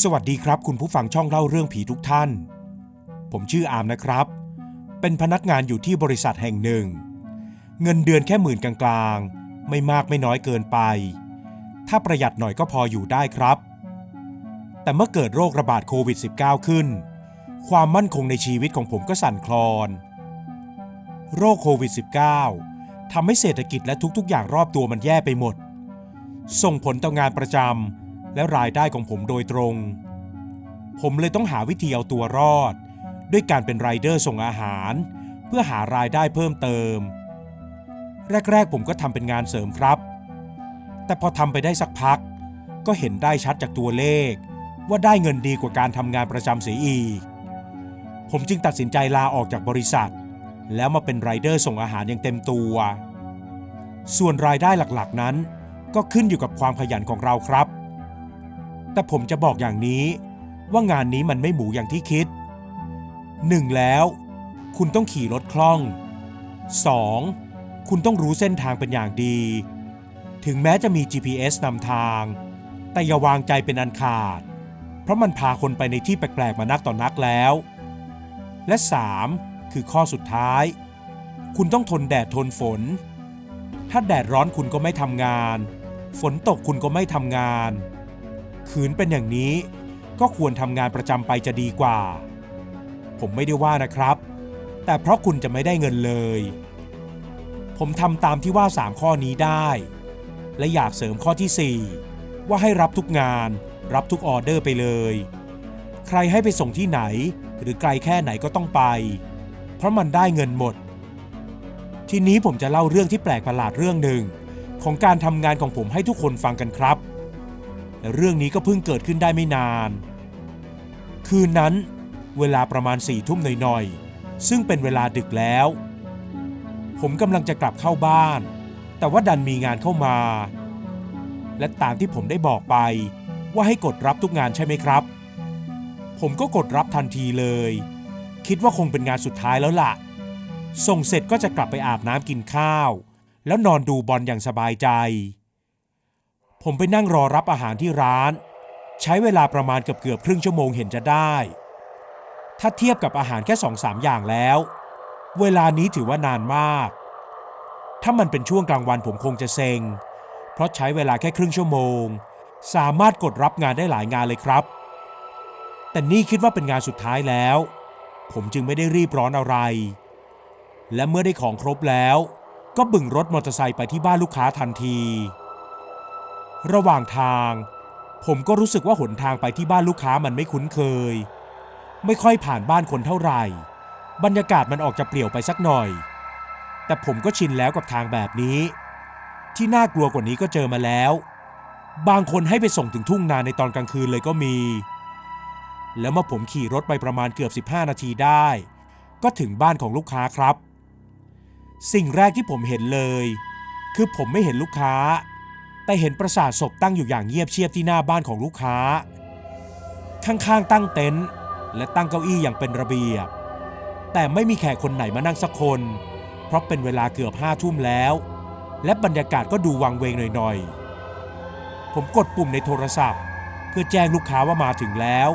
สวัสดีครับ คุณผู้ฟังช่องเล่าเรื่องผีทุกท่าน ผมชื่ออามนะครับ เป็นพนักงานอยู่ที่บริษัทแห่งหนึ่ง เงินเดือนแค่หมื่นกลางๆ ไม่มากไม่น้อยเกินไป ถ้าประหยัดหน่อยก็พออยู่ได้ครับ แต่เมื่อเกิดโรคระบาดโควิด -19 ขึ้น ความมั่นคงในชีวิตของผมก็สั่นคลอน โรคโควิด -19 ทำให้เศรษฐกิจและทุกๆ อย่างรอบตัวมันแย่ไปหมด ส่งผลต่องานประจำ และรายได้ของผมโดยตรง ผมเลยต้องหาวิธีเอาตัวรอด ด้วยการเป็นไรเดอร์ส่งอาหาร เพื่อหารายได้เพิ่มเติม แรก ๆ ผมก็ทำเป็นงานเสริมครับ แต่พอทำไปได้สักพัก ก็เห็นได้ชัดจากตัวเลข ว่าได้เงินดีกว่าการทำงานประจำเสียอีก ผมจึงตัดสินใจลาออกจากบริษัท แล้วมาเป็นไรเดอร์ส่งอาหารอย่างเต็มตัว ส่วนรายได้หลักๆนั้นก็ขึ้นอยู่กับความขยันของเราครับ แต่ผมจะบอกอย่างนี้ว่างานนี้มันไม่หมูอย่างที่คิด 1. แล้ว คุณต้องขี่รถคล่อง 2. คุณต้องรู้เส้นทางเป็นอย่างดี ถึงแม้จะมี GPS นำทาง แต่อย่าวางใจเป็นอันขาด เพราะมันพาคนไปในที่แปลกๆมานักต่อนนักแล้ว และ 3. คือข้อสุดท้าย คุณต้องทนแดดทนฝน ถ้าแดดร้อนคุณก็ไม่ทำงาน ฝนตกคุณก็ไม่ทำงาน ขืนเป็นอย่างนี้ ก็ควรทำงานประจำไปจะดีกว่า ผมไม่ได้ว่านะครับ แต่เพราะคุณจะไม่ได้เงินเลย ผมทำตามที่ว่า3ข้อนี้ได้ และอยากเสริมข้อที่ 4 ว่าให้รับทุกงาน รับทุกออเดอร์ไปเลย ใครให้ไปส่งที่ไหน หรือไกลแค่ไหนก็ต้องไป เพราะมันได้เงินหมด ทีนี้ผมจะเล่าเรื่องที่แปลกประหลาดเรื่องหนึ่งของการทำงานของผมให้ทุกคนฟังกันครับ และเรื่องนี้ก็เพิ่งเกิดขึ้นได้ไม่นาน คืนนั้น เวลาประมาณสี่ทุ่มหน่อยๆ ซึ่งเป็นเวลาดึกแล้ว ผมกำลังจะกลับเข้าบ้าน แต่ว่าดันมีงานเข้ามา และตามที่ผมได้บอกไป ว่าให้กดรับทุกงานใช่ไหมครับ ผมก็กดรับทันทีเลย คิดว่าคงเป็นงานสุดท้ายแล้วล่ะ ส่งเสร็จก็จะกลับไปอาบน้ำกินข้าว แล้วนอนดูบอลอย่างสบายใจ ผมไปนั่งรอรับอาหารที่ร้าน ใช้เวลาประมาณเกือบเกือบครึ่งชั่วโมงเห็นจะได้ ถ้าเทียบกับอาหารแค่สองสามอย่างแล้ว เวลานี้ถือว่านานมาก ถ้ามันเป็นช่วงกลางวันผมคงจะเซ็ง เพราะใช้เวลาแค่ครึ่งชั่วโมง สามารถกดรับงานได้หลายงานเลยครับ แต่นี่คิดว่าเป็นงานสุดท้ายแล้ว ผมจึงไม่ได้รีบร้อนอะไร และเมื่อได้ของครบแล้ว ก็บึ่งรถมอเตอร์ไซค์ไปที่บ้านลูกค้าทันที ระหว่างทาง ผมก็รู้สึกว่าหนทางไปที่บ้านลูกค้ามันไม่คุ้นเคย ไม่ค่อยผ่านบ้านคนเท่าไหร่ บรรยากาศมันออกจะเปลี่ยวไปสักหน่อย แต่ผมก็ชินแล้วกับทางแบบนี้ ที่น่ากลัวกว่านี้ก็เจอมาแล้ว บางคนให้ไปส่งถึงทุ่งนาในตอนกลางคืนเลยก็มี แล้วเมื่อผมขี่รถไปประมาณเกือบ 15 นาทีได้ ก็ถึงบ้านของลูกค้าครับ สิ่งแรกที่ผมเห็นเลย คือผมไม่เห็นลูกค้า แต่เห็นปราสาทศพตั้งอยู่อย่างเงียบเชียบที่หน้าบ้านของลูกค้า ข้างๆตั้งเต็นท์และตั้งเก้าอี้อย่างเป็นระเบียบ แต่ไม่มีแขกคนไหนมานั่งสักคน เพราะเป็นเวลาเกือบห้าทุ่มแล้ว และบรรยากาศก็ดูวังเวงหน่อยๆ ผมกดปุ่มในโทรศัพท์ เพื่อแจ้งลูกค้าว่ามาถึงแล้ว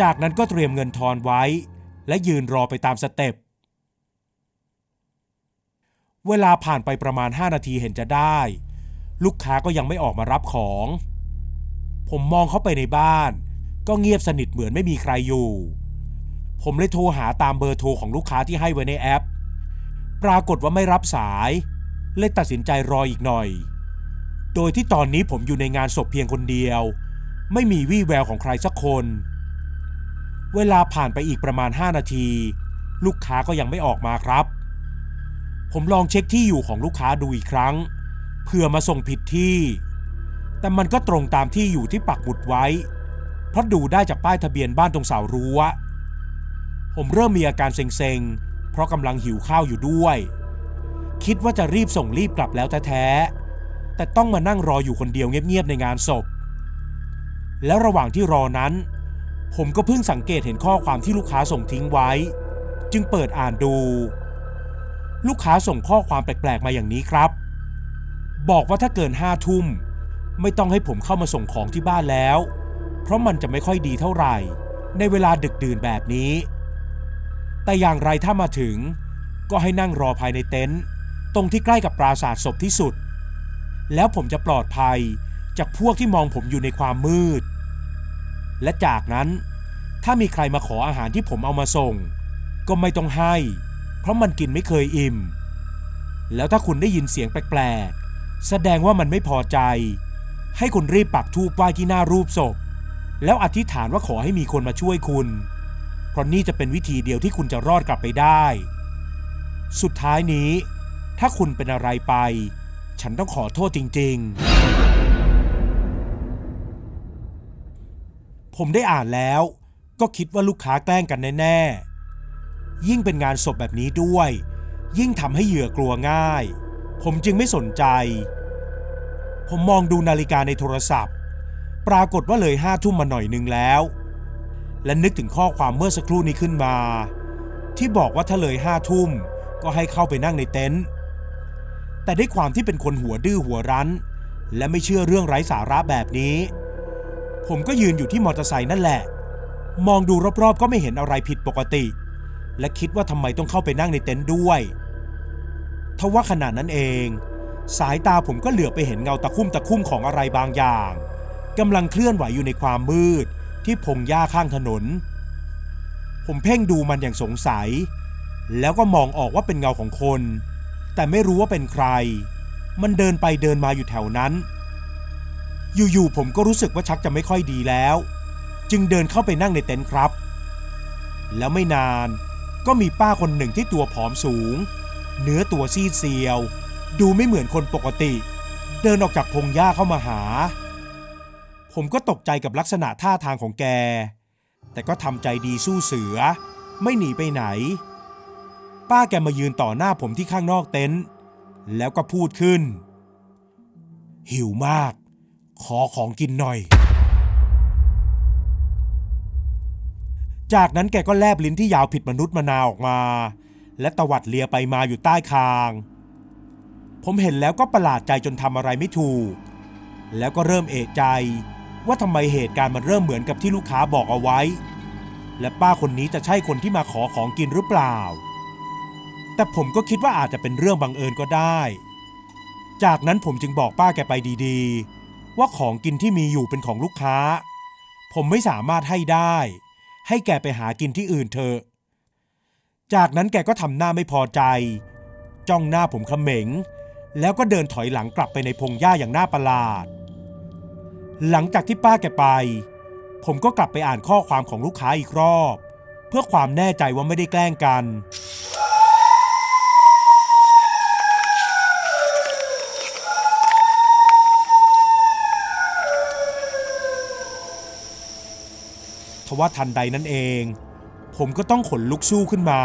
จากนั้นก็เตรียมเงินทอนไว้ และยืนรอไปตามสเต็ปเวลาผ่านไปประมาณ 5 นาทีเห็นจะได้ ลูกค้าก็ยังไม่ออกมารับของ ผมมองเข้าไปในบ้าน ก็เงียบสนิทเหมือนไม่มีใครอยู่ ผมเลยโทรหาตามเบอร์โทรของลูกค้าที่ให้ไว้ในแอป ปรากฏว่าไม่รับสาย เลยตัดสินใจรออีกหน่อย โดยที่ตอนนี้ผมอยู่ในงานศพเพียงคนเดียว ไม่มีวี่แววของใครสักคน เวลาผ่านไปอีกประมาณ 5 นาที ลูกค้าก็ยังไม่ออกมาครับ ผมลองเช็คที่อยู่ของลูกค้าดูอีกครั้ง เพื่อมาส่งผิดที่ แต่มันก็ตรงตามที่อยู่ที่ปักหมุดไว้ เพราะดูได้จากป้ายทะเบียนบ้านตรงเสารั้ว ผมเริ่มมีอาการเซ็งๆ เพราะกำลังหิวข้าวอยู่ด้วย คิดว่าจะรีบส่งรีบกลับแล้วแท้ๆ แต่ต้องมานั่งรออยู่คนเดียวเงียบๆในงานศพ แล้วระหว่างที่รอนั้น ผมก็เพิ่งสังเกตเห็นข้อความที่ลูกค้าส่งทิ้งไว้ จึงเปิดอ่านดู ลูกค้าส่งข้อความแปลกๆมาอย่างนี้ครับ บอกว่าถ้าเกินห้าทุ่ม ไม่ต้องให้ผมเข้ามาส่งของที่บ้านแล้ว เพราะมันจะไม่ค่อยดีเท่าไหร่ ในเวลาดึกดื่นแบบนี้ แต่อย่างไรถ้ามาถึง ก็ให้นั่งรอภายในเต็นท์ตรงที่ใกล้กับปราสาทศพที่สุด แล้วผมจะปลอดภัยจากพวกที่มองผมอยู่ในความมืด และจากนั้น ถ้ามีใครมาขออาหารที่ผมเอามาส่ง ก็ไม่ต้องให้ เพราะมันกินไม่เคยอิ่ม แล้วถ้าคุณได้ยินเสียงแปลก แสดงว่ามันไม่พอใจ ให้คุณรีบปักธูปไหว้ที่หน้ารูปศพ แล้วอธิษฐานว่าขอให้มีคนมาช่วยคุณ เพราะนี่จะเป็นวิธีเดียวที่คุณจะรอดกลับไปได้ สุดท้ายนี้ ถ้าคุณเป็นอะไรไป ฉันต้องขอโทษจริง ๆ ผมได้อ่านแล้ว ก็คิดว่าลูกค้าแกล้งกันแน่ ๆ ยิ่งเป็นงานศพแบบนี้ด้วย ยิ่งทำให้เหยื่อกลัวง่าย ผมจึงไม่สนใจ ผมมองดูนาฬิกาในโทรศัพท์ ปรากฏว่าเลยห้าทุ่มมาหน่อยหนึ่งแล้ว และนึกถึงข้อความเมื่อสักครู่นี้ขึ้นมา ที่บอกว่าถ้าเลยห้าทุ่มก็ให้เข้าไปนั่งในเต็นท์แต่ด้วยความที่เป็นคนหัวดื้อหัวรั้น และไม่เชื่อเรื่องไร้สาระแบบนี้ ผมก็ยืนอยู่ที่มอเตอร์ไซค์นั่นแหละ มองดูรอบๆ ก็ไม่เห็นอะไรผิดปกติ และคิดว่าทำไมต้องเข้าไปนั่งในเต็นท์ด้วย ทว่าขณะนั้นเอง สายตาผมก็เหลือไปเห็นเงาตะคุ่มตะคุ่มของอะไรบางอย่างกำลังเคลื่อนไหวอยู่ในความมืดที่พงหญ้าข้างถนน ผมเพ่งดูมันอย่างสงสัย แล้วก็มองออกว่าเป็นเงาของคน แต่ไม่รู้ว่าเป็นใคร มันเดินไปเดินมาอยู่แถวนั้น อยู่ๆผมก็รู้สึกว่าชักจะไม่ค่อยดีแล้ว จึงเดินเข้าไปนั่งในเต็นท์ครับ แล้วไม่นานก็มีป้าคนหนึ่งที่ตัวผอมสูง เนื้อตัวซีดเซียว ดูไม่เหมือนคนปกติ เดินออกจากพงหญ้าเข้ามาหา ผมก็ตกใจกับลักษณะท่าทางของแก แต่ก็ทำใจดีสู้เสือ ไม่หนีไปไหน ป้าแกมายืนต่อหน้าผมที่ข้างนอกเต็นท์แล้วก็พูดขึ้น หิวมาก ขอของกินหน่อย จากนั้นแกก็แลบลิ้นที่ยาวผิดมนุษย์มนาออกมา และตวัดเลียไปมาอยู่ใต้คาง ผมเห็นแล้วก็ประหลาดใจจนทำอะไรไม่ถูก แล้วก็เริ่มเอะใจ ว่าทำไมเหตุการณ์มันเริ่มเหมือนกับที่ลูกค้าบอกเอาไว้ และป้าคนนี้จะใช่คนที่มาขอของกินหรือเปล่า แต่ผมก็คิดว่าอาจจะเป็นเรื่องบังเอิญก็ได้ จากนั้นผมจึงบอกป้าแกไปดีๆ ว่าของกินที่มีอยู่เป็นของลูกค้า ผมไม่สามารถให้ได้ ให้แกไปหากินที่อื่นเถอะ จากนั้นแกก็ทำหน้าไม่พอใจ จ้องหน้าผมเขม็ง แล้วก็เดินถอยหลังกลับไปในพงหญ้าอย่างน่าประหลาด หลังจากที่ป้าแกไป ผมก็กลับไปอ่านข้อความของลูกค้าอีกรอบ เพื่อความแน่ใจว่าไม่ได้แกล้งกัน ทว่าทันใดนั้นเอง ผมก็ต้องขนลุกสู้ขึ้นมา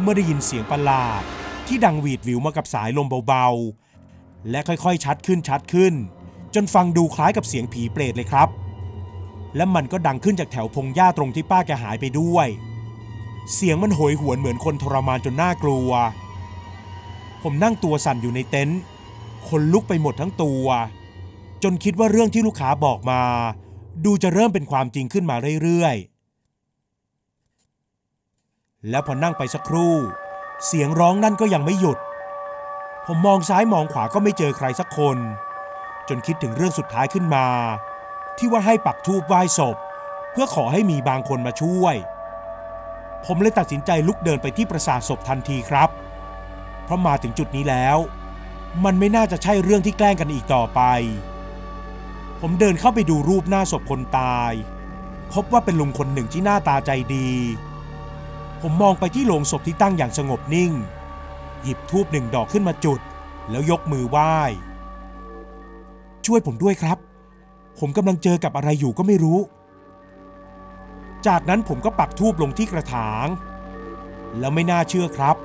เมื่อได้ยินเสียงประหลาด ที่ดังหวีดวิวมากับสายลมเบาๆ และค่อยๆชัดขึ้นชัดขึ้น จนฟังดูคล้ายกับเสียงผีเปรตเลยครับ และมันก็ดังขึ้นจากแถวพงหญ้าตรงที่ป้าแกหายไปด้วย เสียงมันโหยหวนเหมือนคนทรมานจนน่ากลัว ผมนั่งตัวสั่นอยู่ในเต็นท์คนลุกไปหมดทั้งตัว จนคิดว่าเรื่องที่ลูกค้าบอกมา ดูจะเริ่มเป็นความจริงขึ้นมาเรื่อยๆ แล้วพอนั่งไปสักครู่ เสียงร้องนั่นก็ยังไม่หยุด ผมมองซ้ายมองขวาก็ไม่เจอใครสักคน จนคิดถึงเรื่องสุดท้ายขึ้นมา ที่ว่าให้ปักธูปไหว้ศพ เพื่อขอให้มีบางคนมาช่วย ผมเลยตัดสินใจลุกเดินไปที่ปราสาทศพทันทีครับ เพราะมาถึงจุดนี้แล้ว มันไม่น่าจะใช่เรื่องที่แกล้งกันอีกต่อไป ผมเดินเข้าไปดูรูปหน้าศพคนตาย พบว่าเป็นลุงคนหนึ่งที่หน้าตาใจดี ผมมองไปที่โลงศพที่ตั้งอย่างสงบนิ่ง หยิบทูบหนึ่งดอกขึ้นมาจุด แล้วยกมือไหว้ ช่วยผมด้วยครับ ผมกำลังเจอกับอะไรอยู่ก็ไม่รู้ จากนั้นผมก็ปักทูบลงที่กระถาง แล้วไม่น่าเชื่อครับ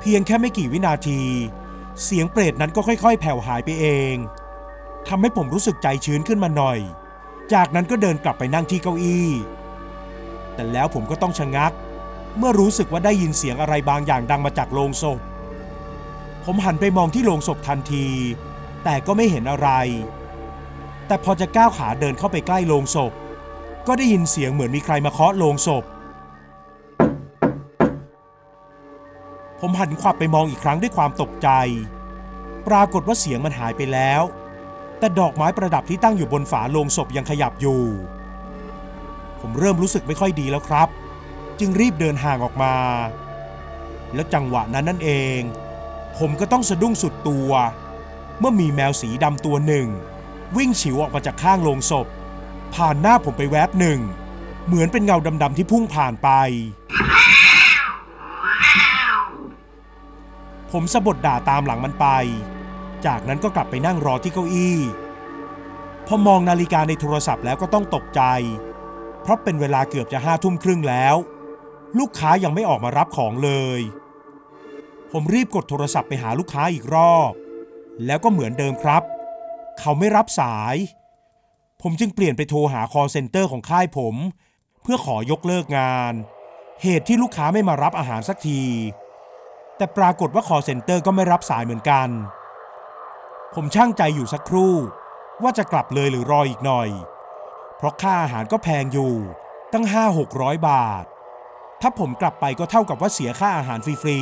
เพียงแค่ไม่กี่วินาที เสียงเปรตนั้นก็ค่อย ๆ แผ่วหายไปเองทำให้ผมรู้สึกใจชื้นขึ้นมาหน่อย จากนั้นก็เดินกลับไปนั่งที่เก้าอี้ แต่แล้วผมก็ต้องชะงักเเมื่อรู้สึกว่าได้ยินเสียงอะไรบางอย่างดังมาจากโลงศพ ผมหันไปมองที่โลงศพทันที แต่ก็ไม่เห็นอะไร แต่พอจะก้าวขาเดินเข้าไปใกล้โลงศพ ก็ได้ยินเสียงเหมือนมีใครมาเคาะโลงศพ ผมหันขวับไปมองอีกครั้งด้วยความตกใจ ปรากฏว่าเสียงมันหายไปแล้ว แต่ดอกไม้ประดับที่ตั้งอยู่บนฝาโลงศพยังขยับอยู่ ผมเริ่มรู้สึกไม่ค่อยดีแล้วครับ จึงรีบเดินห่างออกมา แล้วจังหวะนั้นนั่นเอง ผมก็ต้องสะดุ้งสุดตัว เมื่อมีแมวสีดำตัวหนึ่ง วิ่งฉิวออกมาจากข้างโลงศพ ผ่านหน้าผมไปแวบหนึ่ง เหมือนเป็นเงาดำๆที่พุ่งผ่านไป ผมสะบดด่าตามหลังมันไป จากนั้นก็กลับไปนั่งรอที่เก้าอี้พอมองนาฬิกาในโทรศัพท์แล้วก็ต้องตกใจ เพราะเป็นเวลาเกือบจะห้าทุ่มครึ่งแล้ว ลูกค้ายังไม่ออกมารับของเลย ผมรีบกดโทรศัพท์ไปหาลูกค้าอีกรอบ แล้วก็เหมือนเดิมครับ เขาไม่รับสาย ผมจึงเปลี่ยนไปโทรหา call center ของค่ายผม เพื่อขอยกเลิกงาน เหตุที่ลูกค้าไม่มารับอาหารสักที แต่ปรากฏว่า call center ก็ไม่รับสายเหมือนกัน ผมช่างใจอยู่สักครู่ ว่าจะกลับเลยหรือรออีกหน่อย เพราะค่าอาหารก็แพงอยู่ตั้ง5-600 บาท ถ้าผมกลับไปก็เท่ากับว่าเสียค่าอาหารฟรี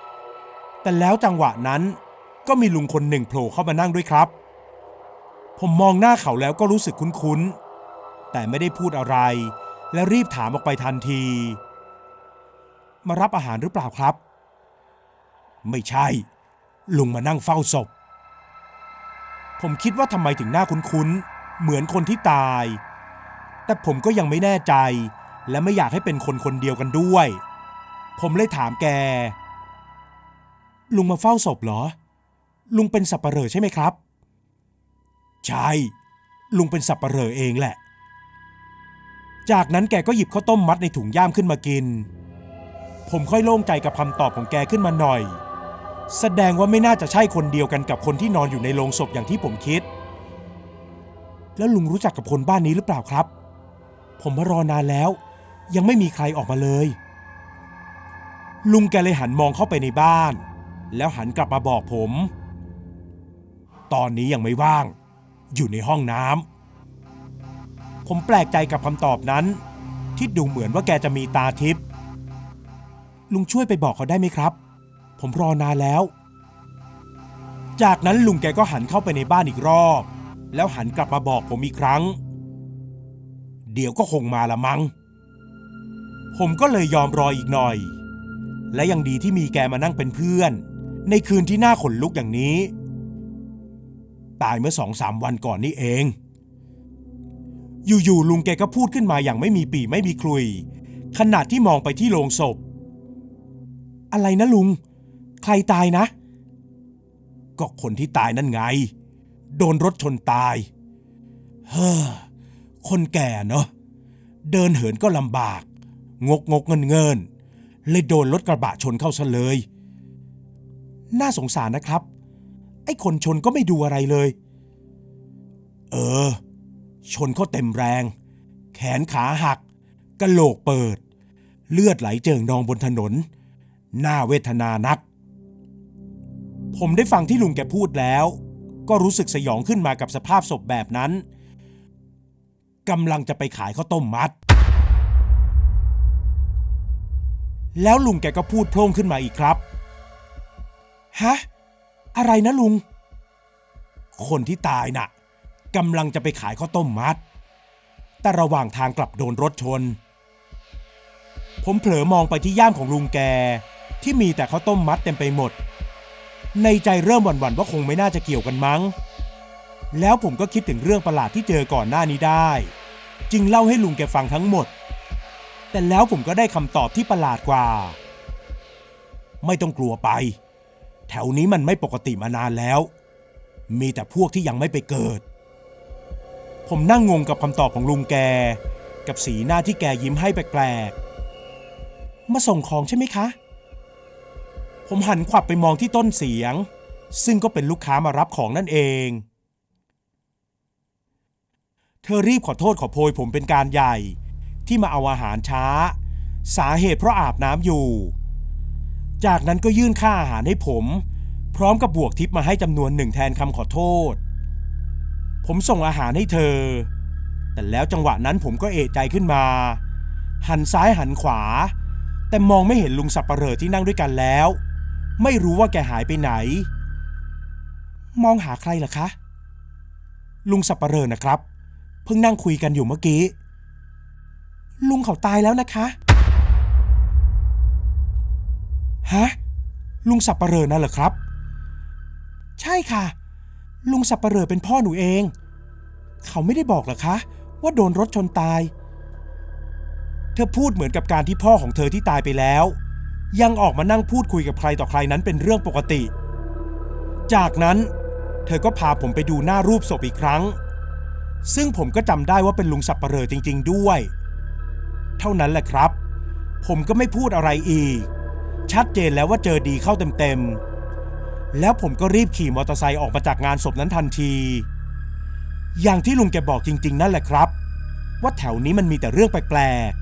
ๆ แต่แล้วจังหวะนั้นก็มีลุงคนหนึ่งโผล่เข้ามานั่งด้วยครับ ผมมองหน้าเขาแล้วก็รู้สึกคุ้นๆ แต่ไม่ได้พูดอะไร และรีบถามออกไปทันที มารับอาหารหรือเปล่าครับ ไม่ใช่ ลุงมานั่งเฝ้าศพ ผมคิดว่าทำไมถึงหน้าคุ้นๆ เหมือนคนที่ตาย แต่ผมก็ยังไม่แน่ใจ และไม่อยากให้เป็นคนคนเดียวกันด้วย ผมเลยถามแก ลุงมาเฝ้าศพเหรอ ลุงเป็นสับปะเหร่อใช่ไหมครับ ใช่ ลุงเป็นสับปะเหร่อเองแหละ จากนั้นแกก็หยิบข้าวต้มมัดในถุงย่ามขึ้นมากิน ผมค่อยโล่งใจกับคำตอบของแกขึ้นมาหน่อย แสดงว่าไม่น่าจะใช่คนเดียวกันกับคนที่นอนอยู่ในโลงศพอย่างที่ผมคิด แล้วลุงรู้จักกับคนบ้านนี้หรือเปล่าครับ ผมมารอนานแล้ว ยังไม่มีใครออกมาเลย ลุงแกเลยหันมองเข้าไปในบ้าน แล้วหันกลับมาบอกผม ตอนนี้ยังไม่ว่าง อยู่ในห้องน้ำผมแปลกใจกับคำตอบนั้น ที่ดูเหมือนว่าแกจะมีตาทิพย์ลุงช่วยไปบอกเขาได้ไหมครับ ผมรอนานแล้ว จากนั้นลุงแกก็หันเข้าไปในบ้านอีกรอบ แล้วหันกลับมาบอกผมอีกครั้ง เดี๋ยวก็คงมาละมัง้ง ผมก็เลยยอมรออีกหน่อย และยังดีที่มีแกมานั่งเป็นเพื่อน ในคืนที่น่าขนลุกอย่างนี้ ตายเมื่อสองสามวันก่อนนี่เอง อยู่ๆลุงแกก็พูดขึ้นมาอย่างไม่มีปีไม่มีคลุยขณะที่มองไปที่โลงศพ อะไรนะลุง ใครตายนะ ก็คนที่ตายนั่นไง โดนรถชนตาย เฮ้อ คนแก่เนอะเดินเหินก็ลำบาก งกงกเงินเงินเลยโดนรถกระบะชนเข้าซะเลย น่าสงสารนะครับ ไอ้คนชนก็ไม่ดูอะไรเลย เออ ชนเขาเต็มแรง แขนขาหักกระโหลกเปิด เลือดไหลเจิ่งนองบนถนนน่าเวทนานัก ผมได้ฟังที่ลุงแกพูดแล้ว ก็รู้สึกสยองขึ้นมากับสภาพศพแบบนั้นกำลังจะไปขายข้าวต้มมัด แล้วลุงแกก็พูดโพล่งขึ้นมาอีกครับ ฮะ อะไรนะลุง คนที่ตายน่ะกำลังจะไปขายข้าวต้มมัด แต่ระหว่างทางกลับโดนรถชน ผมเผลอมองไปที่ย่ามของลุงแก ที่มีแต่ข้าวต้มมัดเต็มไปหมด ในใจเริ่มหวั่นๆว่าคงไม่น่าจะเกี่ยวกันมั้ง แล้วผมก็คิดถึงเรื่องประหลาดที่เจอก่อนหน้านี้ได้ จึงเล่าให้ลุงแกฟังทั้งหมด แต่แล้วผมก็ได้คำตอบที่ประหลาดกว่า ไม่ต้องกลัวไป แถวนี้มันไม่ปกติมานานแล้ว มีแต่พวกที่ยังไม่ไปเกิด ผมนั่งงงกับคำตอบของลุงแก กับสีหน้าที่แกยิ้มให้แปลกๆ มาส่งของใช่ไหมคะ ผมหันขวับไปมองที่ต้นเสียง ซึ่งก็เป็นลูกค้ามารับของนั่นเองเธอรีบขอโทษขอโพยผมเป็นการใหญ่ ที่มาเอาอาหารช้า สาเหตุเพราะอาบน้ำอยู่ จากนั้นก็ยื่นค่าอาหารให้ผม พร้อมกับบวกทิปมาให้จำนวนหนึ่งแทนคำขอโทษ ผมส่งอาหารให้เธอ แต่แล้วจังหวะนั้นผมก็เอะใจขึ้นมา หันซ้ายหันขวา แต่มองไม่เห็นลุงสับปะเหร่อที่นั่งด้วยกันแล้ว ไม่รู้ว่าแกหายไปไหน มองหาใครล่ะคะ ลุงสับปะเหร่อนะครับ เพิ่งนั่งคุยกันอยู่เมื่อกี้ ลุงเขาตายแล้วนะคะฮะลุงสับปะเรอนั่นเหรอครับ ใช่ค่ะ ลุงสับปะเรอเป็นพ่อหนูเอง เขาไม่ได้บอกเหรอคะ ว่าโดนรถชนตาย เธอพูดเหมือนกับการที่พ่อของเธอที่ตายไปแล้ว ยังออกมานั่งพูดคุยกับใครต่อใครนั้นเป็นเรื่องปกติ จากนั้นเธอก็พาผมไปดูหน้ารูปศพอีกครั้ง ซึ่งผมก็จำได้ว่าเป็นลุงสับปะเรอจริง ๆ ด้วย เท่านั้นแหละครับ ผมก็ไม่พูดอะไรอีก ชัดเจนแล้วว่าเจอดีเข้าเต็มๆ แล้วผมก็รีบขี่มอเตอร์ไซค์ออกมาจากงานศพนั้นทันที อย่างที่ลุงแกบอกจริง ๆ นั่นแหละครับ ว่าแถวนี้มันมีแต่เรื่องแปลก